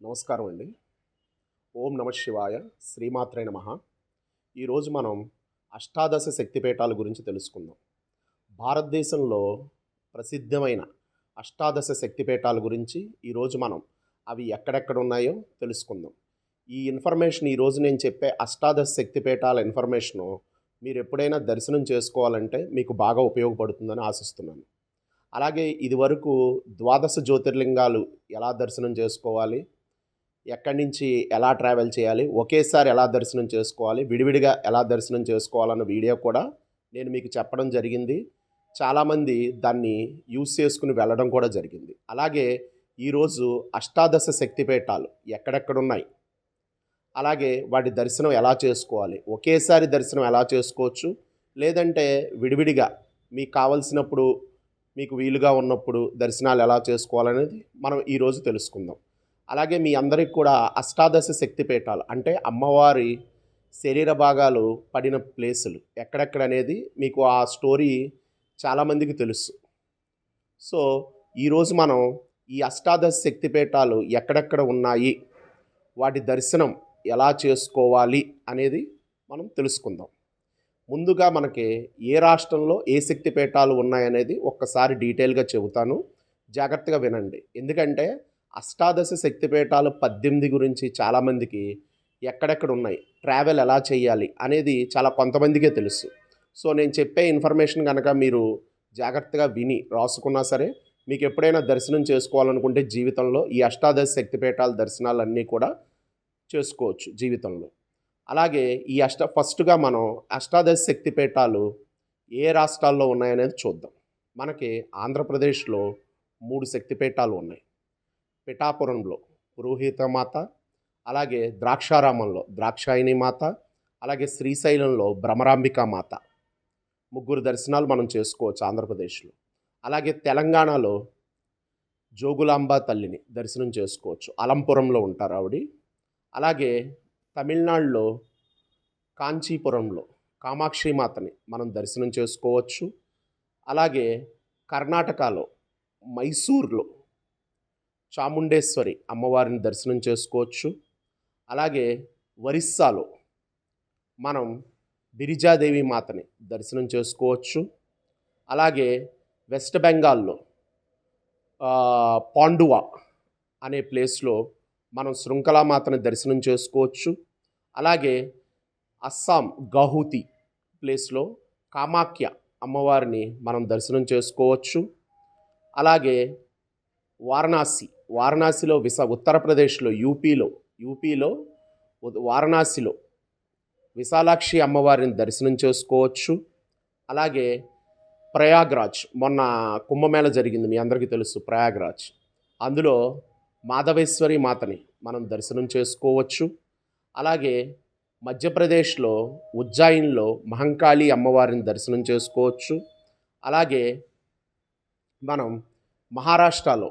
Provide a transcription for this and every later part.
నమస్కారం అండి. ఓం నమ శివాయ శ్రీమాత్రే నమ. ఈరోజు మనం అష్టాదశ శక్తిపీఠాల గురించి తెలుసుకుందాం. భారతదేశంలో ప్రసిద్ధమైన అష్టాదశ శక్తిపీఠాల గురించి ఈరోజు మనం అవి ఎక్కడెక్కడ ఉన్నాయో తెలుసుకుందాం. ఈ ఇన్ఫర్మేషన్ ఈరోజు నేను చెప్పే అష్టాదశ శక్తిపీఠాల ఇన్ఫర్మేషను మీరు ఎప్పుడైనా దర్శనం చేసుకోవాలంటే మీకు బాగా ఉపయోగపడుతుందని ఆశిస్తున్నాను. అలాగే ఇదివరకు ద్వాదశ జ్యోతిర్లింగాలు ఎలా దర్శనం చేసుకోవాలి? ఎక్కడి నుంచి ఎలా ట్రావెల్ చేయాలి ఒకేసారి ఎలా దర్శనం చేసుకోవాలి విడివిడిగా ఎలా దర్శనం చేసుకోవాలన్న వీడియో కూడా నేను మీకు చెప్పడం జరిగింది. చాలామంది దాన్ని యూస్ చేసుకుని వెళ్ళడం కూడా జరిగింది. అలాగే ఈరోజు అష్టాదశ శక్తిపీఠాలు ఎక్కడెక్కడ ఉన్నాయి అలాగే వాటి దర్శనం ఎలా చేసుకోవాలి? ఒకేసారి దర్శనం ఎలా చేసుకోవచ్చు? లేదంటే విడివిడిగా మీకు కావలసినప్పుడు మీకు వీలుగా ఉన్నప్పుడు దర్శనాలు ఎలా చేసుకోవాలనేది మనం ఈరోజు తెలుసుకుందాం. అలాగే మీ అందరికి కూడా అష్టాదశ శక్తిపీఠాలు అంటే అమ్మవారి శరీర భాగాలు పడిన ప్లేసులు ఎక్కడెక్కడ అనేది మీకు ఆ స్టోరీ చాలామందికి తెలుసు. సో ఈరోజు మనం ఈ అష్టాదశ శక్తిపీఠాలు ఎక్కడెక్కడ ఉన్నాయి వాటి దర్శనం ఎలా చేసుకోవాలి అనేది మనం తెలుసుకుందాం. ముందుగా మనకి ఏ రాష్ట్రంలో ఏ శక్తిపీఠాలు ఉన్నాయనేది ఒక్కసారి డీటెయిల్గా చెబుతాను. జాగ్రత్తగా వినండి. ఎందుకంటే అష్టాదశ శక్తిపీఠాలు పద్దెనిమిది గురించి చాలామందికి ఎక్కడెక్కడ ఉన్నాయి? ట్రావెల్ ఎలా చేయాలి? అనేది చాలా కొంతమందికే తెలుసు. సో నేను చెప్పే ఇన్ఫర్మేషన్ కనుక మీరు జాగ్రత్తగా విని రాసుకున్నా సరే మీకు ఎప్పుడైనా దర్శనం చేసుకోవాలనుకుంటే జీవితంలో ఈ అష్టాదశ శక్తిపీఠాల దర్శనాలన్నీ కూడా చేసుకోవచ్చు జీవితంలో. అలాగే ఈ అష్ట ఫస్ట్గా మనం అష్టాదశ శక్తిపీఠాలు ఏ రాష్ట్రాల్లో ఉన్నాయనేది చూద్దాం. మనకి ఆంధ్రప్రదేశ్లో మూడు శక్తిపీఠాలు ఉన్నాయి. పిఠాపురంలో పురోహిత మాత అలాగే ద్రాక్షారామంలో ద్రాక్షాయిని మాత అలాగే శ్రీశైలంలో భ్రమరాంబిక మాత. ముగ్గురు దర్శనాలు మనం చేసుకోవచ్చు ఆంధ్రప్రదేశ్లో. అలాగే తెలంగాణలో జోగులాంబ తల్లిని దర్శనం చేసుకోవచ్చు. అలంపురంలో ఉంటారు ఆవిడ. అలాగే తమిళనాడులో కాంచీపురంలో కామాక్షి మాతని మనం దర్శనం చేసుకోవచ్చు. అలాగే కర్ణాటకలో మైసూర్లో చాముండేశ్వరి అమ్మవారిని దర్శనం చేసుకోవచ్చు. అలాగే ఒరిస్సాలో మనం బిరిజాదేవి మాతని దర్శనం చేసుకోవచ్చు. అలాగే వెస్ట్ బెంగాల్లో పాండువా అనే ప్లేస్లో మనం శృంఖలామాతని దర్శనం చేసుకోవచ్చు. అలాగే అస్సాం గహూతి ప్లేస్లో కామాఖ్య అమ్మవారిని మనం దర్శనం చేసుకోవచ్చు. అలాగే వారణాసి వారణాసిలో విశ ఉత్తరప్రదేశ్లో యూపీలో యూపీలో వారణాసిలో విశాలాక్షి అమ్మవారిని దర్శనం చేసుకోవచ్చు. అలాగే ప్రయాగ్రాజ్ మొన్న కుంభమేళ జరిగింది మీ అందరికీ తెలుసు ప్రయాగ్రాజ్. అందులో మాధవేశ్వరి మాతని మనం దర్శనం చేసుకోవచ్చు. అలాగే మధ్యప్రదేశ్లో ఉజ్జాయిన్లో మహంకాళి అమ్మవారిని దర్శనం చేసుకోవచ్చు. అలాగే మనం మహారాష్ట్రలో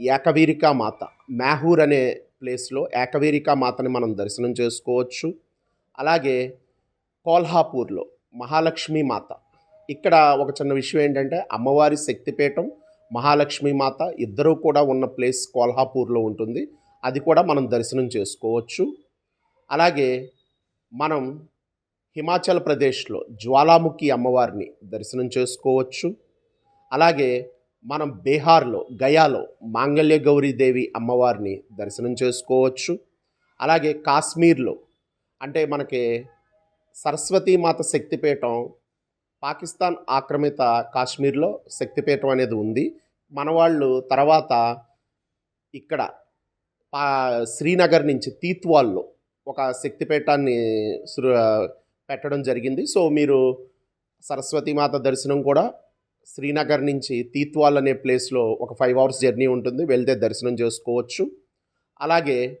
ఏకవీరికా మాత. మ్యాహూర్ అనే ప్లేస్లో ఏకవీరికా మాతని మనం దర్శనం చేసుకోవచ్చు. అలాగే కోల్హాపూర్లో మహాలక్ష్మి మాత. ఇక్కడ ఒక చిన్న విషయం ఏంటంటే అమ్మవారి శక్తిపీఠం మహాలక్ష్మి మాత ఇద్దరూ కూడా ఉన్న ప్లేస్ కోల్హాపూర్లో ఉంటుంది. అది కూడా మనం దర్శనం చేసుకోవచ్చు. అలాగే మనం హిమాచల్ ప్రదేశ్లో జ్వాలాముఖి అమ్మవారిని దర్శనం చేసుకోవచ్చు. అలాగే మనం బీహార్లో గయాలో మాంగళ్య గౌరీదేవి అమ్మవారిని దర్శనం చేసుకోవచ్చు. అలాగే కాశ్మీర్లో అంటే మనకి సరస్వతీమాత శక్తిపీఠం పాకిస్తాన్ ఆక్రమిత కాశ్మీర్లో శక్తిపీఠం అనేది ఉంది. మన వాళ్ళు తర్వాత ఇక్కడ పా శ్రీనగర్ నుంచి తీత్వాల్లో ఒక శక్తిపీఠాన్ని పెట్టడం జరిగింది. సో మీరు సరస్వతీమాత దర్శనం కూడా శ్రీనగర్ నుంచి తీత్వాల్ అనే ప్లేస్లో ఒక ఫైవ్ అవర్స్ జర్నీ ఉంటుంది. వెళ్తే దర్శనం చేసుకోవచ్చు. అలాగే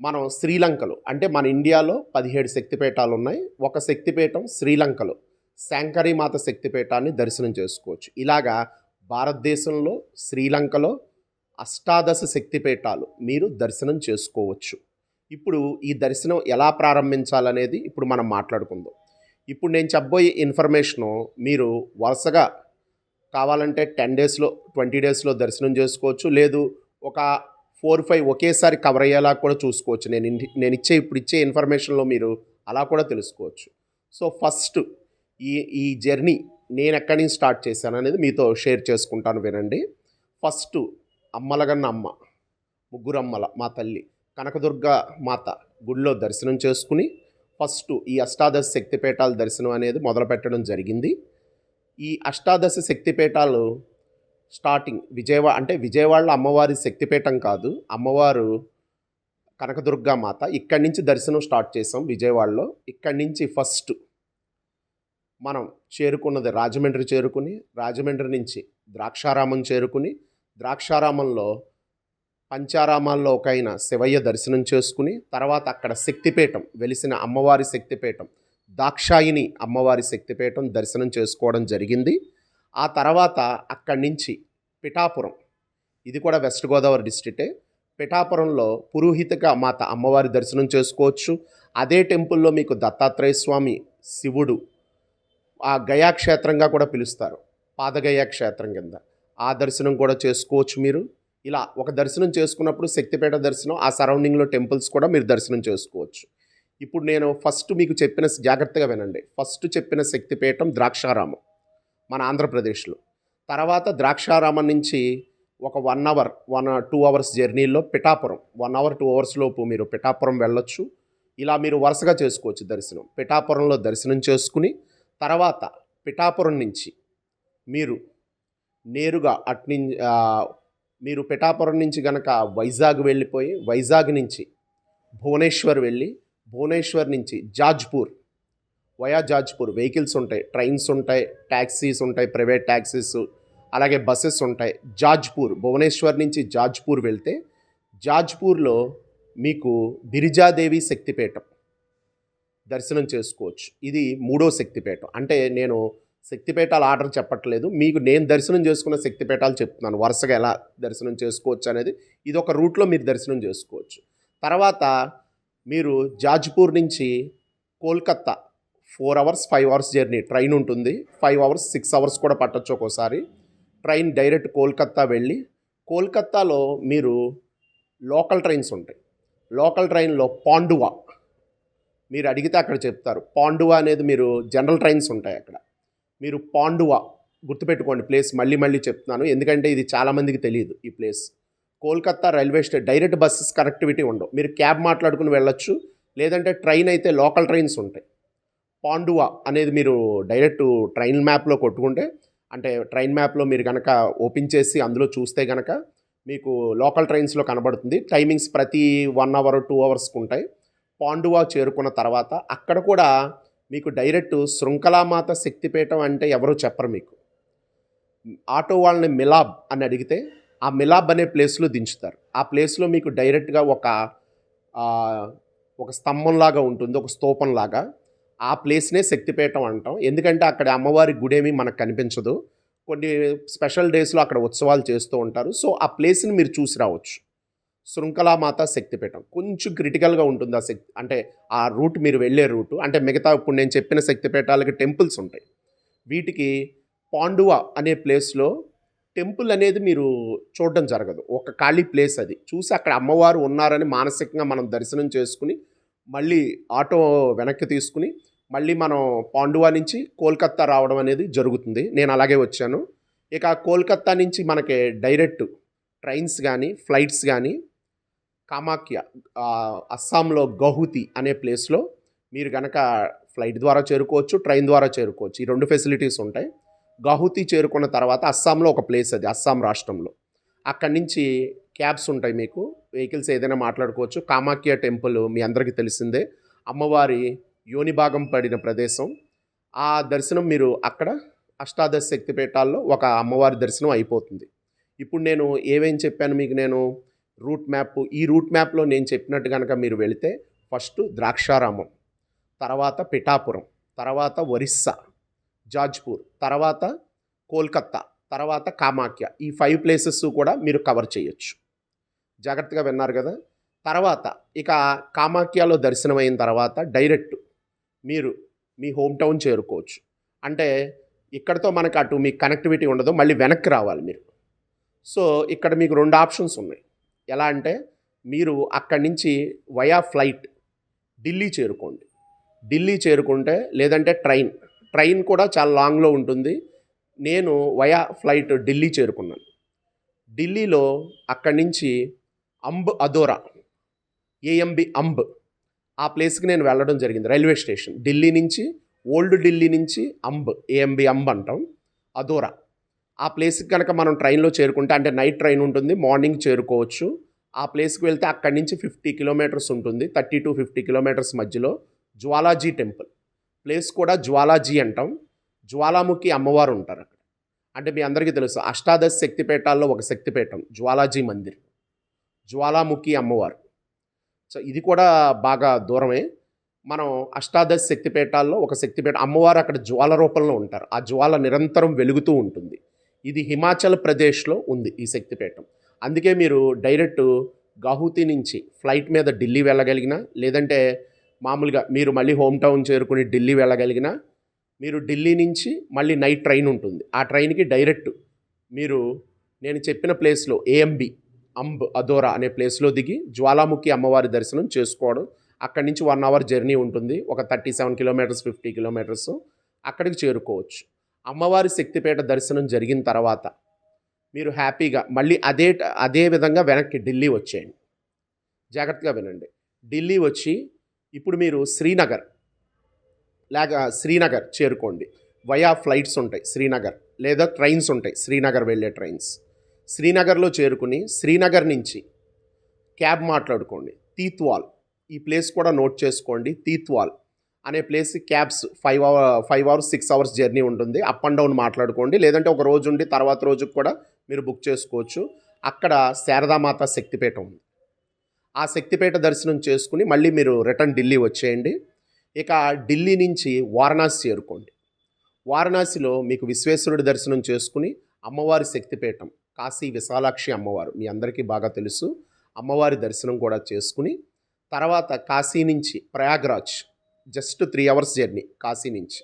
మనం శ్రీలంకలో అంటే మన ఇండియాలో పదిహేడు శక్తిపీఠాలు ఉన్నాయి ఒక శక్తిపీఠం శ్రీలంకలో శాంకరీమాత శక్తిపీఠాన్ని దర్శనం చేసుకోవచ్చు. ఇలాగా భారతదేశంలో శ్రీలంకలో అష్టాదశ శక్తిపీఠాలు మీరు దర్శనం చేసుకోవచ్చు. ఇప్పుడు ఈ దర్శనం ఎలా ప్రారంభించాలనేది ఇప్పుడు మనం మాట్లాడుకుందాం. ఇప్పుడు నేను చెప్పబోయే ఇన్ఫర్మేషను మీరు వరుసగా కావాలంటే టెన్ డేస్లో ట్వంటీ డేస్లో దర్శనం చేసుకోవచ్చు. లేదు ఒక ఫోర్ ఫైవ్ ఒకేసారి కవర్ అయ్యేలా కూడా చూసుకోవచ్చు. నేను నేను ఇచ్చే ఇప్పుడు ఇచ్చే ఇన్ఫర్మేషన్లో మీరు అలా కూడా తెలుసుకోవచ్చు. సో ఫస్ట్ ఈ ఈ జర్నీ నేను ఎక్కడి నుంచి స్టార్ట్ చేశాను అనేది మీతో షేర్ చేసుకుంటాను వినండి. ఫస్ట్ అమ్మలగన్న అమ్మ ముగ్గురు అమ్మల మా తల్లి కనకదుర్గ మాత గుడిలో దర్శనం చేసుకుని ఫస్ట్ ఈ అష్టాదశ శక్తిపీఠాల దర్శనం అనేది మొదలుపెట్టడం జరిగింది. ఈ అష్టాదశ శక్తిపీఠాలు స్టార్టింగ్ విజయవాడ అంటే విజయవాడలో అమ్మవారి శక్తిపీఠం కాదు. అమ్మవారు కనకదుర్గా మాత ఇక్కడి నుంచి దర్శనం స్టార్ట్ చేసాం విజయవాడలో. ఇక్కడి నుంచి ఫస్ట్ మనం చేరుకున్నది రాజమండ్రి చేరుకుని రాజమండ్రి నుంచి ద్రాక్షారామం చేరుకుని ద్రాక్షారామంలో పంచారామాల్లో ఒక అయిన శివయ్య దర్శనం చేసుకుని తర్వాత అక్కడ శక్తిపీఠం వెలిసిన అమ్మవారి శక్తిపీఠం దాక్షాయిని అమ్మవారి శక్తిపీఠం దర్శనం చేసుకోవడం జరిగింది. ఆ తర్వాత అక్కడి నుంచి పిఠాపురం ఇది కూడా వెస్ట్ గోదావరి డిస్ట్రిక్టే పిఠాపురంలో పురోహితక మాత అమ్మవారి దర్శనం చేసుకోవచ్చు. అదే టెంపుల్లో మీకు దత్తాత్రేయ స్వామి శివుడు ఆ గయా క్షేత్రంగా కూడా పిలుస్తారు. పాదగయా క్షేత్రం కింద ఆ దర్శనం కూడా చేసుకోవచ్చు మీరు. ఇలా ఒక దర్శనం చేసుకున్నప్పుడు శక్తిపేట దర్శనం ఆ సరౌండింగ్లో టెంపుల్స్ కూడా మీరు దర్శనం చేసుకోవచ్చు. ఇప్పుడు నేను ఫస్ట్ మీకు చెప్పిన జాగ్రత్తగా వినండి. ఫస్ట్ చెప్పిన శక్తిపీఠం ద్రాక్షారామం మన ఆంధ్రప్రదేశ్లో. తర్వాత ద్రాక్షారామం నుంచి ఒక one hour one two hours జర్నీలో Pithapuram. One hour two hours లోపు మీరు పిఠాపురం వెళ్ళొచ్చు. ఇలా మీరు వరుసగా చేసుకోవచ్చు దర్శనం. పిఠాపురంలో దర్శనం చేసుకుని తర్వాత పిఠాపురం నుంచి మీరు నేరుగా అట్ని మీరు పిఠాపురం నుంచి గనక వైజాగ్ వెళ్ళిపోయి వైజాగ్ నుంచి భువనేశ్వర్ వెళ్ళి భువనేశ్వర్ నుంచి జాజ్పూర్. వయా జాజ్పూర్. వెహికల్స్ ఉంటాయి. ట్రైన్స్ ఉంటాయి. ట్యాక్సీస్ ఉంటాయి. ప్రైవేట్ ట్యాక్సీస్ అలాగే బస్సెస్ ఉంటాయి. జాజ్పూర్. భువనేశ్వర్ నుంచి జాజ్పూర్ వెళ్తే జాజ్పూర్లో మీకు బిరిజాదేవి శక్తిపీఠం దర్శనం చేసుకోవచ్చు. ఇది మూడో శక్తిపీఠం. అంటే నేను శక్తిపీఠాలు ఆర్డర్ చెప్పట్లేదు. మీకు నేను దర్శనం చేసుకున్న శక్తిపీఠాలు చెప్తున్నాను. వరుసగా ఎలా దర్శనం చేసుకోవచ్చు అనేది. ఇది ఒక రూట్లో మీరు దర్శనం చేసుకోవచ్చు. తర్వాత మీరు జాజ్పూర్ నుంచి Kolkata four hours five hours journey. Train ఉంటుంది. ఫైవ్ అవర్స్ సిక్స్ అవర్స్ కూడా పట్టొచ్చు ఒక్కోసారి. ట్రైన్ డైరెక్ట్ కోల్కత్తా వెళ్ళి కోల్కత్తాలో మీరు లోకల్ ట్రైన్స్ ఉంటాయి. లోకల్ ట్రైన్లో పాండువా. మీరు అడిగితే అక్కడ చెప్తారు. పాండువా అనేది మీరు జనరల్ ట్రైన్స్ ఉంటాయి అక్కడ. మీరు పాండువా గుర్తుపెట్టుకోండి ప్లేస్. మళ్ళీ మళ్ళీ చెప్తున్నాను. ఎందుకంటే ఇది చాలామందికి తెలియదు ఈ place. Kolkata railway station direct buses connectivity ఉండవు. మీరు క్యాబ్ మాట్లాడుకుని వెళ్ళొచ్చు. లేదంటే ట్రైన్ అయితే లోకల్ ట్రైన్స్ ఉంటాయి. పాండువా అనేది మీరు డైరెక్ట్ ట్రైన్ మ్యాప్లో కొట్టుకుంటే అంటే ట్రైన్ మ్యాప్లో మీరు కనుక ఓపెన్ చేసి అందులో చూస్తే కనుక మీకు లోకల్ ట్రైన్స్లో కనబడుతుంది. టైమింగ్స్ ప్రతి వన్ అవర్ టూ అవర్స్కి ఉంటాయి. పాండువా చేరుకున్న తర్వాత అక్కడ కూడా మీకు డైరెక్ట్ శృంఖలామాత శక్తిపీఠం అంటే ఎవరూ చెప్పరు మీకు. ఆటో వాళ్ళని మిలాబ్ అని అడిగితే ఆ మిలాబ్ అనే ప్లేస్లో దించుతారు. ఆ ప్లేస్లో మీకు డైరెక్ట్గా ఒక ఒక స్తంభంలాగా ఉంటుంది ఒక స్తూపంలాగా. ఆ ప్లేస్నే శక్తిపీఠం అంటాం. ఎందుకంటే అక్కడ అమ్మవారి గుడేమి మనకు కనిపించదు. కొన్ని స్పెషల్ డేస్లో అక్కడ ఉత్సవాలు చేస్తూ ఉంటారు. సో ఆ ప్లేస్ని మీరు చూసి రావచ్చు. శృంఖలామాత శక్తిపీఠం. కొంచెం క్రిటికల్గా ఉంటుంది ఆ శక్తి అంటే ఆ రూట్ మీరు వెళ్ళే రూటు. అంటే మిగతా ఇప్పుడు నేను చెప్పిన శక్తిపీఠాలకి టెంపుల్స్ ఉంటాయి. వీటికి పాండువా అనే ప్లేస్లో టెంపుల్ అనేది మీరు చూడడం జరగదు. ఒక ఖాళీ ప్లేస్ అది. చూసి అక్కడ అమ్మవారు ఉన్నారని మానసికంగా మనం దర్శనం చేసుకుని మళ్ళీ ఆటో వెనక్కి తీసుకుని మళ్ళీ మనం పాండువా నుంచి కోల్కత్తా రావడం అనేది జరుగుతుంది. నేను అలాగే వచ్చాను. ఇక కోల్కత్తా నుంచి మనకి డైరెక్ట్ ట్రైన్స్ కానీ ఫ్లైట్స్ కానీ కామాఖ్య అస్సాంలో గౌహతి అనే ప్లేస్లో మీరు కనుక ఫ్లైట్ ద్వారా చేరుకోవచ్చు ట్రైన్ ద్వారా చేరుకోవచ్చు. ఈ రెండు ఫెసిలిటీస్ ఉంటాయి. గౌహతి చేరుకున్న తర్వాత అస్సాంలో ఒక ప్లేస్ అది అస్సాం రాష్ట్రంలో. అక్కడి నుంచి క్యాబ్స్ ఉంటాయి మీకు వెహికల్స్ ఏదైనా మాట్లాడుకోవచ్చు. కామాఖ్య టెంపుల్ మీ అందరికీ తెలిసిందే. అమ్మవారి యోని భాగం పడిన ప్రదేశం. ఆ దర్శనం మీరు అక్కడ అష్టాదశ శక్తిపీఠాల్లో ఒక అమ్మవారి దర్శనం అయిపోతుంది. ఇప్పుడు నేను ఏమేం చెప్పాను మీకు నేను? రూట్ మ్యాప్ ఈ రూట్ మ్యాప్లో నేను చెప్పినట్టు కనుక మీరు వెళితే ఫస్ట్ ద్రాక్షారామం తర్వాత పిఠాపురం తర్వాత ఒరిస్సా. జాజ్పూర్ తర్వాత కోల్కత్తా తర్వాత కామాఖ్య. ఈ ఫైవ్ ప్లేసెస్ కూడా మీరు కవర్ చేయొచ్చు. జాగ్రత్తగా విన్నారు కదా? తర్వాత ఇక కామాఖ్యలో దర్శనం అయిన తర్వాత డైరెక్ట్ మీరు మీ హోమ్ టౌన్ చేరుకోవచ్చు. అంటే ఇక్కడతో మనకు అటు మీకు కనెక్టివిటీ ఉండదు మళ్ళీ వెనక్కి రావాలి మీరు. సో ఇక్కడ మీకు రెండు ఆప్షన్స్ ఉన్నాయి. ఎలా అంటే మీరు అక్కడి నుంచి వయా ఫ్లైట్ ఢిల్లీ చేరుకోండి. ఢిల్లీ చేరుకుంటే లేదంటే ట్రైన్ ట్రైన్ కూడా చాలా లాంగ్లో ఉంటుంది. నేను వయా ఫ్లైట్ ఢిల్లీ చేరుకున్నాను. ఢిల్లీలో అక్కడి నుంచి అంబ్ అదోరా ఏఎంబి అంబ్ ఆ ప్లేస్కి నేను వెళ్ళడం జరిగింది. Railway station. ఢిల్లీ నుంచి ఓల్డ్ ఢిల్లీ నుంచి అంబ్ ఏఎంబి అంబ్ అంటాం అదోరా. ఆ ప్లేస్కి కనుక మనం ట్రైన్లో చేరుకుంటే అంటే నైట్ ట్రైన్ ఉంటుంది మార్నింగ్ చేరుకోవచ్చు. ఆ ప్లేస్కి వెళ్తే అక్కడి నుంచి ఫిఫ్టీ కిలోమీటర్స్ ఉంటుంది థర్టీ టు ఫిఫ్టీ కిలోమీటర్స్ మధ్యలో జ్వాలాజీ టెంపుల్. ప్లేస్ కూడా జ్వాలాజీ అంటాం. జ్వాలాముఖి అమ్మవారు ఉంటారు అక్కడ. అంటే మీ అందరికీ తెలుసు అష్టాదశ శక్తిపీఠాల్లో ఒక శక్తిపీఠం జ్వాలాజీ మందిర్. జ్వాలాముఖి అమ్మవారు. సో ఇది కూడా బాగా దూరమే. మనం అష్టాదశ శక్తిపీఠాల్లో ఒక శక్తిపీఠం అమ్మవారు అక్కడ జ్వాల రూపంలో ఉంటారు. ఆ జ్వాల నిరంతరం వెలుగుతూ ఉంటుంది. ఇది హిమాచల్ ప్రదేశ్లో ఉంది ఈ శక్తిపీఠం. అందుకే మీరు డైరెక్ట్ గౌహతి నుంచి ఫ్లైట్ మీద ఢిల్లీ వెళ్ళగలిగిన లేదంటే మామూలుగా మీరు మళ్ళీ హోమ్ టౌన్ చేరుకుని ఢిల్లీ వెళ్ళగలిగిన మీరు ఢిల్లీ నుంచి మళ్ళీ నైట్ ట్రైన్ ఉంటుంది. ఆ ట్రైన్కి డైరెక్ట్ మీరు నేను చెప్పిన ప్లేస్లో ఏఎంబి అంబ్ అదోరా అనే ప్లేస్లో దిగి జ్వాలాముఖి అమ్మవారి దర్శనం చేసుకోవడం. అక్కడి నుంచి వన్ అవర్ జర్నీ ఉంటుంది. ఒక thirty seven kilometres fifty kilometres అక్కడికి చేరుకోవచ్చు. అమ్మవారి శక్తిపేట దర్శనం జరిగిన తర్వాత మీరు హ్యాపీగా మళ్ళీ అదే అదే విధంగా వెనక్కి ఢిల్లీ వచ్చేయండి. జాగ్రత్తగా వినండి. ఢిల్లీ వచ్చి ఇప్పుడు మీరు శ్రీనగర్ లేక శ్రీనగర్ చేరుకోండి. వయా ఫ్లైట్స్ ఉంటాయి శ్రీనగర్ లేదా ట్రైన్స్ ఉంటాయి శ్రీనగర్ వెళ్ళే ట్రైన్స్ శ్రీనగర్లో చేరుకుని శ్రీనగర్ నుంచి క్యాబ్ మాట్లాడుకోండి. తీత్వాల్ ఈ ప్లేస్ కూడా నోట్ చేసుకోండి తీత్వాల్ అనే place cabs five hour five hours six hours journey ఉంటుంది. అప్ అండ్ డౌన్ మాట్లాడుకోండి లేదంటే ఒక రోజు ఉండి తర్వాత రోజుకి కూడా మీరు బుక్ చేసుకోవచ్చు. అక్కడ శారదామాత శక్తిపీఠం ఉంది. ఆ శక్తిపేట దర్శనం చేసుకుని మళ్ళీ మీరు రిటర్న్ ఢిల్లీ వచ్చేయండి. ఇక ఢిల్లీ నుంచి వారణాసి చేరుకోండి. వారణాసిలో మీకు విశ్వేశ్వరుడి దర్శనం చేసుకుని అమ్మవారి శక్తిపీఠం కాశీ విశాలాక్షి అమ్మవారు మీ అందరికీ బాగా తెలుసు. అమ్మవారి దర్శనం కూడా చేసుకుని తర్వాత కాశీ నుంచి Prayagraj just three hours journey Kashi నుంచి.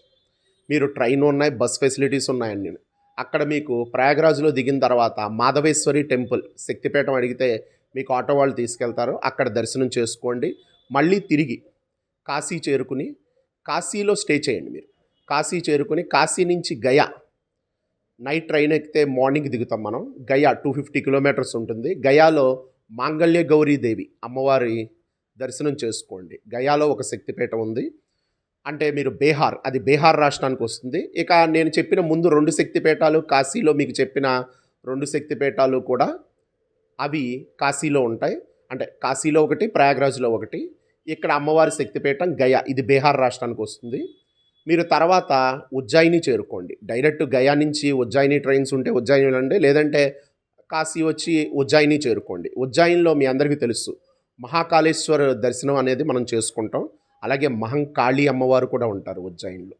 మీరు ట్రైన్ ఉన్నాయి బస్ ఫెసిలిటీస్ ఉన్నాయండి అక్కడ మీకు ప్రయాగ్రాజ్లో దిగిన తర్వాత మాధవేశ్వరి టెంపుల్ శక్తిపీఠం అడిగితే మీకు ఆటో వాళ్ళు తీసుకెళ్తారు. అక్కడ దర్శనం చేసుకోండి. మళ్ళీ తిరిగి కాశీ చేరుకుని కాశీలో స్టే చేయండి మీరు. కాశీ చేరుకుని కాశీ నుంచి గయా. నైట్ ట్రైన్ ఎక్కితే మార్నింగ్ దిగుతాం మనం. గయా టూ ఫిఫ్టీ కిలోమీటర్స్ ఉంటుంది. గయాలో మాంగళ్య గౌరీదేవి అమ్మవారి దర్శనం చేసుకోండి. గయాలో ఒక శక్తిపీఠం ఉంది. అంటే మీరు బీహార్ అది బీహార్ రాష్ట్రానికి వస్తుంది. ఇక నేను చెప్పిన ముందు రెండు శక్తిపీఠాలు కాశీలో మీకు చెప్పిన రెండు శక్తిపీఠాలు కూడా అవి కాశీలో ఉంటాయి. అంటే కాశీలో ఒకటి ప్రయాగ్రాజ్లో ఒకటి. ఇక్కడ అమ్మవారి శక్తిపీఠం గయా. ఇది బీహార్ రాష్ట్రానికి వస్తుంది. మీరు తర్వాత ఉజ్జయిని చేరుకోండి. డైరెక్ట్ గయా నుంచి ఉజ్జయిని ట్రైన్స్ ఉంటే ఉజ్జయిని వెళ్ళండి. లేదంటే కాశీ వచ్చి ఉజ్జయిని చేరుకోండి. ఉజ్జయినిలో మీ అందరికీ తెలుసు మహాకాళేశ్వర దర్శనం అనేది మనం చేసుకుంటాం. అలాగే మహంకాళి అమ్మవారు కూడా ఉంటారు ఉజ్జయిన్లో.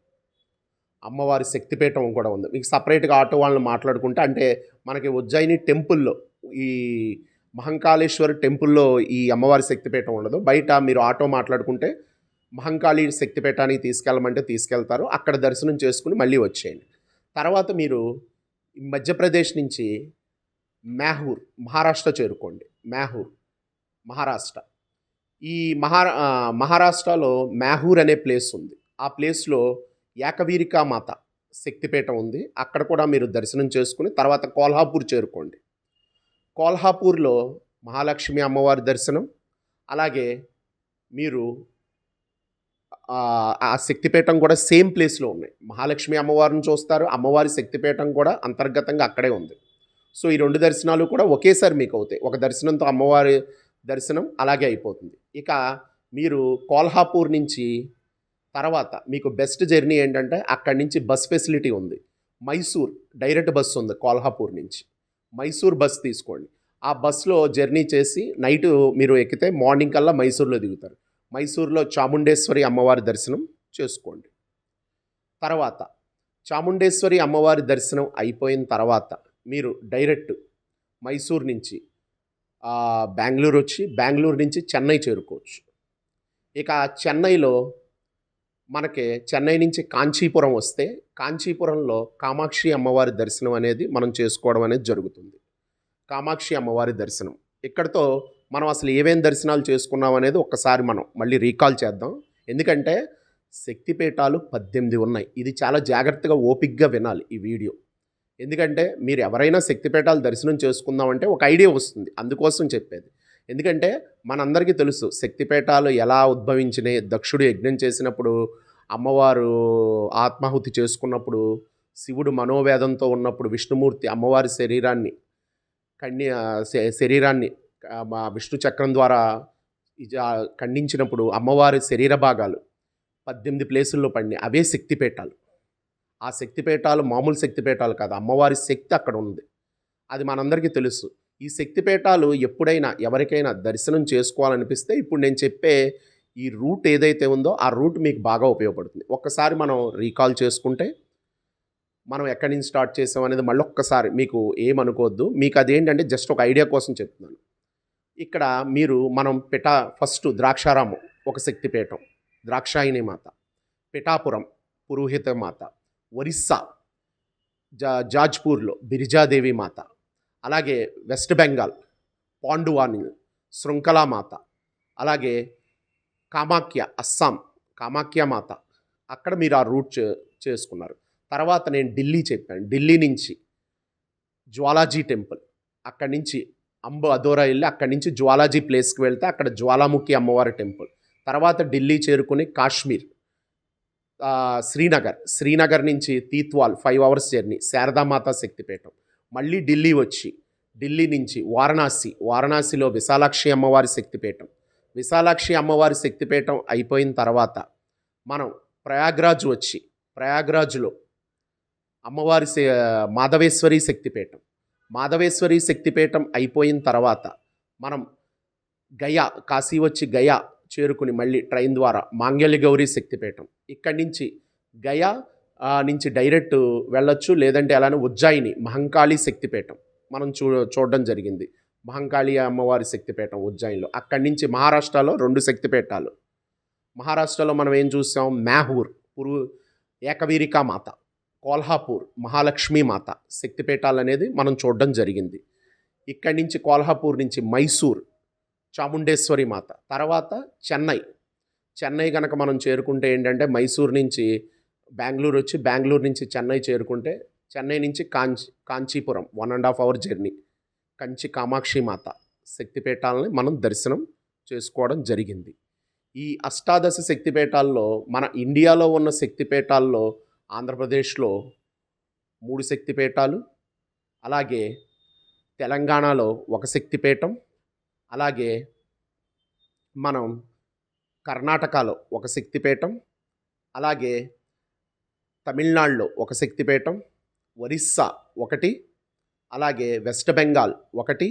అమ్మవారి శక్తిపీఠం కూడా ఉంది. మీకు సపరేట్గా ఆటో వాళ్ళని మాట్లాడుకుంటే అంటే మనకి ఉజ్జయిని టెంపుల్లో ఈ మహంకాళేశ్వర్ టెంపుల్లో ఈ అమ్మవారి శక్తిపీఠం ఉండదు. బయట మీరు ఆటో మాట్లాడుకుంటే మహంకాళి శక్తిపీఠానికి తీసుకెళ్ళమంటే తీసుకెళ్తారు. అక్కడ దర్శనం చేసుకుని మళ్ళీ వచ్చేయండి. తర్వాత మీరు మధ్యప్రదేశ్ నుంచి మ్యాహూర్ మహారాష్ట్ర చేరుకోండి. మ్యాహూర్ మహారాష్ట్ర. ఈ మహా మహారాష్ట్రలో మ్యాహూర్ అనే ప్లేస్ ఉంది. ఆ ప్లేస్లో ఏకవీరికా మాత శక్తిపీఠం ఉంది. అక్కడ కూడా మీరు దర్శనం చేసుకుని తర్వాత కోల్హాపూర్ చేరుకోండి. కోల్హాపూర్లో మహాలక్ష్మి అమ్మవారి దర్శనం. అలాగే మీరు ఆ శక్తిపీఠం కూడా సేమ్ ప్లేస్లో ఉన్నాయి. మహాలక్ష్మి అమ్మవారిని చూస్తారు అమ్మవారి శక్తిపీఠం కూడా అంతర్గతంగా అక్కడే ఉంది. సో ఈ రెండు దర్శనాలు కూడా ఒకేసారి మీకు అవుతాయి. ఒక దర్శనంతో అమ్మవారి దర్శనం అలాగే అయిపోతుంది. ఇక మీరు కోల్హాపూర్ నుంచి తర్వాత మీకు బెస్ట్ జర్నీ ఏంటంటే అక్కడి నుంచి బస్ ఫెసిలిటీ ఉంది. మైసూర్ డైరెక్ట్ బస్సు ఉంది కోల్హాపూర్ నుంచి. మైసూర్ బస్ తీసుకోండి. ఆ బస్సులో జర్నీ చేసి నైట్ మీరు ఎక్కితే మార్నింగ్ కల్లా మైసూర్లో దిగుతారు. మైసూర్లో చాముండేశ్వరి అమ్మవారి దర్శనం చేసుకోండి. తర్వాత చాముండేశ్వరి అమ్మవారి దర్శనం అయిపోయిన తర్వాత మీరు డైరెక్ట్ మైసూర్ నుంచి బెంగళూరు వచ్చి బెంగళూరు నుంచి చెన్నై చేరుకోవచ్చు. ఇక చెన్నైలో మనకి చెన్నై నుంచి కాంచీపురం వస్తే కాంచీపురంలో కామాక్షి అమ్మవారి దర్శనం అనేది మనం చేసుకోవడం అనేది జరుగుతుంది. కామాక్షి అమ్మవారి దర్శనం. ఇక్కడతో మనం అసలు ఏమేం దర్శనాలు చేసుకున్నాం అనేది ఒక్కసారి మనం మళ్ళీ రీకాల్ చేద్దాం. ఎందుకంటే శక్తిపీఠాలు పద్దెనిమిది ఉన్నాయి. ఇది చాలా జాగ్రత్తగా ఓపిక్గా వినాలి ఈ వీడియో. ఎందుకంటే మీరు ఎవరైనా శక్తిపీఠాలు దర్శనం చేసుకుందామంటే ఒక ఐడియా వస్తుంది. అందుకోసం చెప్పేది. ఎందుకంటే మనందరికీ తెలుసు శక్తిపేటాలు ఎలా ఉద్భవించినాయి దక్షుడు యజ్ఞం చేసినప్పుడు అమ్మవారు ఆత్మాహుతి చేసుకున్నప్పుడు శివుడు మనోవేదంతో ఉన్నప్పుడు విష్ణుమూర్తి అమ్మవారి శరీరాన్ని కన్య శ- శరీరాన్ని మా విష్ణు చక్రం ద్వారా ఇది, ఖండించినప్పుడు అమ్మవారి శరీర భాగాలు పద్దెనిమిది ప్లేసుల్లో పడినాయి. అవే శక్తిపేటాలు ఆ శక్తిపేటాలు మామూలు శక్తిపేటాలు కాదు. అమ్మవారి శక్తి అక్కడ ఉంది. అది మనందరికీ తెలుసు. ఈ శక్తిపీఠాలు ఎప్పుడైనా ఎవరికైనా దర్శనం చేసుకోవాలనిపిస్తే ఇప్పుడు నేను చెప్పే ఈ రూట్ ఏదైతే ఉందో ఆ రూట్ మీకు బాగా ఉపయోగపడుతుంది. ఒక్కసారి మనం రీకాల్ చేసుకుంటే మనం ఎక్కడి నుంచి స్టార్ట్ చేసాం అనేది మళ్ళీ ఒక్కసారి మీకు ఏమనుకోవద్దు. మీకు అదేంటంటే జస్ట్ ఒక ఐడియా కోసం చెప్తున్నాను. ఇక్కడ మీరు మనం పిఠా ఫస్ట్ ద్రాక్షారామం ఒక శక్తిపీఠం ద్రాక్షాయిని మాత పిఠాపురం పురోహిత మాత ఒరిస్సా జా జాజ్పూర్లో బిరిజాదేవి మాత అలాగే వెస్ట్ బెంగాల్ పాండువాని శృంఖలామాత అలాగే కామాఖ్య అస్సాం కామాఖ్య మాత. అక్కడ మీరు ఆ రూట్ చే చేసుకున్నారు. తర్వాత నేను ఢిల్లీ చెప్పాను. ఢిల్లీ నుంచి జ్వాలాజీ టెంపుల్. అక్కడి నుంచి అంబ అదోరా వెళ్ళి అక్కడి నుంచి జ్వాలాజీ ప్లేస్కి వెళ్తే అక్కడ జ్వాలాముఖి అమ్మవారి టెంపుల్. తర్వాత ఢిల్లీ చేరుకుని కాశ్మీర్ శ్రీనగర్. శ్రీనగర్ నుంచి Tithwal five hours journey. Sharadamata శక్తిపీఠం. మళ్ళీ ఢిల్లీ వచ్చి ఢిల్లీ నుంచి వారణాసి వారణాసిలో విశాలాక్షి అమ్మవారి శక్తిపీఠం. విశాలాక్షి అమ్మవారి శక్తిపీఠం అయిపోయిన తర్వాత మనం ప్రయాగ్రాజ్ వచ్చి ప్రయాగ్రాజ్లో అమ్మవారి శ- మాధవేశ్వరి శక్తిపీఠం. మాధవేశ్వరి శక్తిపీఠం అయిపోయిన తర్వాత మనం గయా కాశీ వచ్చి గయా చేరుకుని మళ్ళీ ట్రైన్ ద్వారా మాంగళ్య గౌరీ శక్తిపీఠం. ఇక్కడి నుంచి గయా నుంచి డైరెక్ట్ వెళ్ళొచ్చు. లేదంటే అలానే ఉజ్జాయిని మహంకాళి శక్తిపీఠం మనం చూ చూడడం జరిగింది. మహంకాళి అమ్మవారి శక్తిపీఠం ఉజ్జాయిన్లో. అక్కడి నుంచి మహారాష్ట్రలో రెండు శక్తిపీఠాలు. మహారాష్ట్రలో మనం ఏం చూసాం? మ్యాహూర్ పురు ఏకవీరికా మాత కోల్హాపూర్ మహాలక్ష్మీ మాత శక్తిపీఠాలు అనేది మనం చూడడం జరిగింది. ఇక్కడి నుంచి కోల్హాపూర్ నుంచి మైసూర్ చాముండేశ్వరి మాత. తర్వాత చెన్నై. చెన్నై కనుక మనం చేరుకుంటే ఏంటంటే మైసూర్ నుంచి బెంగళూరు వచ్చి బెంగళూరు నుంచి చెన్నై చేరుకుంటే చెన్నై నుంచి Kanchi Kanchipuram one and half hour journey Kanchi Kamakshi మాత శక్తిపీఠాలని మనం దర్శనం చేసుకోవడం జరిగింది. ఈ అష్టాదశ శక్తిపీఠాల్లో మన ఇండియాలో ఉన్న శక్తిపీఠాల్లో ఆంధ్రప్రదేశ్లో మూడు శక్తిపీఠాలు అలాగే తెలంగాణలో ఒక శక్తిపీఠం అలాగే మనం కర్ణాటకలో ఒక శక్తిపీఠం అలాగే తమిళనాడులో ఒక శక్తిపీఠం ఒరిస్సా ఒకటి అలాగే వెస్ట్ బెంగాల్ ఒకటి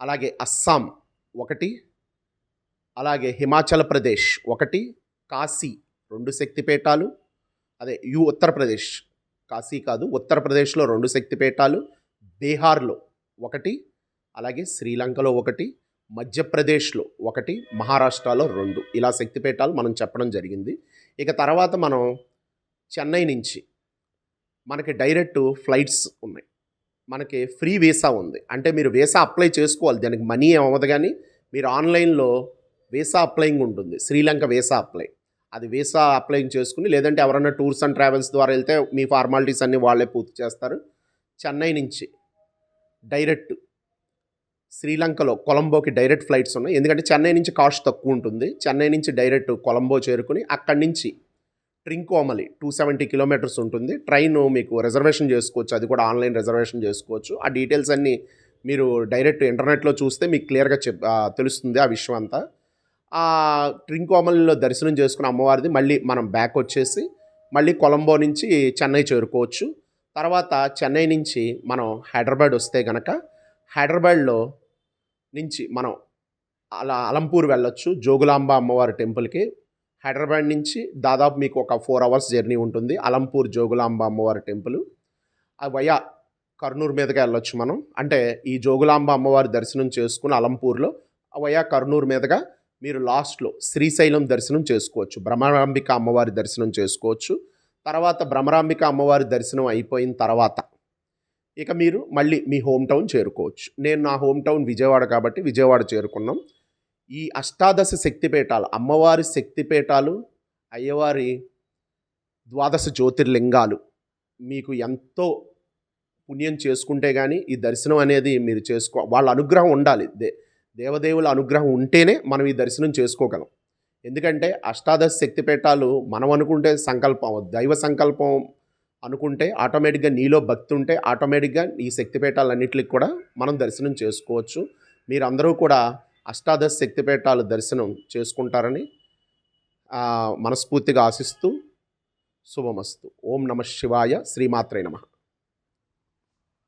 అలాగే అస్సాం ఒకటి అలాగే హిమాచల్ ప్రదేశ్ ఒకటి కాశీ రెండు శక్తిపీఠాలు అదే యు ఉత్తరప్రదేశ్ కాశీ కాదు ఉత్తరప్రదేశ్లో రెండు శక్తిపీఠాలు బీహార్లో ఒకటి అలాగే శ్రీలంకలో ఒకటి మధ్యప్రదేశ్లో ఒకటి మహారాష్ట్రలో రెండు. ఇలా శక్తిపీఠాలు మనం చెప్పడం జరిగింది. ఇక తర్వాత మనం చెన్నై నుంచి మనకి డైరెక్ట్ ఫ్లైట్స్ ఉన్నాయి. మనకి ఫ్రీ వీసా ఉంది. అంటే మీరు వీసా అప్లై చేసుకోవాలి. దానికి మనీ ఏమవ్వదు కానీ మీరు ఆన్లైన్లో వీసా అప్లయింగ్ ఉంటుంది. Sri Lanka visa apply. అది వీసా అప్లయింగ్ చేసుకుని లేదంటే ఎవరైనా టూర్స్ అండ్ ట్రావెల్స్ ద్వారా వెళ్తే మీ ఫార్మాలిటీస్ అన్నీ వాళ్ళే పూర్తి చేస్తారు. చెన్నై నుంచి డైరెక్ట్ శ్రీలంకలో కొలంబోకి డైరెక్ట్ ఫ్లైట్స్ ఉన్నాయి. ఎందుకంటే చెన్నై నుంచి కాస్ట్ తక్కువ ఉంటుంది. చెన్నై నుంచి డైరెక్ట్ కొలంబో చేరుకుని అక్కడి నుంచి ట్రింకోమలి టూ సెవెంటీ కిలోమీటర్స్ ఉంటుంది. ట్రైన్ మీకు రిజర్వేషన్ చేసుకోవచ్చు. అది కూడా ఆన్లైన్ రిజర్వేషన్ చేసుకోవచ్చు. ఆ డీటెయిల్స్ అన్నీ మీరు డైరెక్ట్ ఇంటర్నెట్లో చూస్తే మీకు క్లియర్గా చెప్ తెలుస్తుంది ఆ విషయం అంతా. ఆ ట్రింకోమలిలో దర్శనం చేసుకున్న అమ్మవారిది మళ్ళీ మనం బ్యాక్ వచ్చేసి మళ్ళీ కొలంబో నుంచి చెన్నై చేరుకోవచ్చు. తర్వాత చెన్నై నుంచి మనం హైదరాబాద్ వస్తే కనుక హైదరాబాద్లో నుంచి మనం అలా అలంపూర్ వెళ్ళొచ్చు. జోగులాంబ అమ్మవారి టెంపుల్కి. హైదరాబాద్ నుంచి దాదాపు మీకు ఒక ఫోర్ అవర్స్ జర్నీ ఉంటుంది. అలంపూర్ జోగులాంబ అమ్మవారి టెంపుల్. ఆ వయా కర్నూలు మీదకి వెళ్ళొచ్చు మనం. అంటే ఈ జోగులాంబ అమ్మవారి దర్శనం చేసుకుని అలంపూర్లో ఆ వయా కర్నూలు మీదుగా మీరు లాస్ట్లో శ్రీశైలం దర్శనం చేసుకోవచ్చు. భ్రమరాంబిక అమ్మవారి దర్శనం చేసుకోవచ్చు. తర్వాత భ్రమరాంబిక అమ్మవారి దర్శనం అయిపోయిన తర్వాత ఇక మీరు మళ్ళీ మీ హోమ్ టౌన్ చేరుకోవచ్చు. నేను నా హోమ్ టౌన్ విజయవాడ కాబట్టి విజయవాడ చేరుకున్నాం. ఈ అష్టాదశ శక్తిపీఠాలు అమ్మవారి శక్తిపీఠాలు అయ్యవారి ద్వాదశ జ్యోతిర్లింగాలు మీకు ఎంతో పుణ్యం చేసుకుంటే కానీ ఈ దర్శనం అనేది మీరు చేసుకో వాళ్ళ అనుగ్రహం ఉండాలి. దే దేవదేవుల అనుగ్రహం ఉంటేనే మనం ఈ దర్శనం చేసుకోగలం. ఎందుకంటే అష్టాదశ శక్తిపీఠాలు మనం అనుకుంటే సంకల్పం దైవ సంకల్పం అనుకుంటే ఆటోమేటిక్గా నీలో భక్తి ఉంటే ఆటోమేటిక్గా ఈ శక్తిపీఠాలన్నింటికి కూడా మనం దర్శనం చేసుకోవచ్చు. మీరందరూ కూడా అష్టాదశ శక్తిపీఠాలు దర్శనం చేసుకుంటారని మనస్ఫూర్తిగా ఆశిస్తూ శుభమస్తు. ఓం నమ శివాయ శ్రీమాత్రే నమః.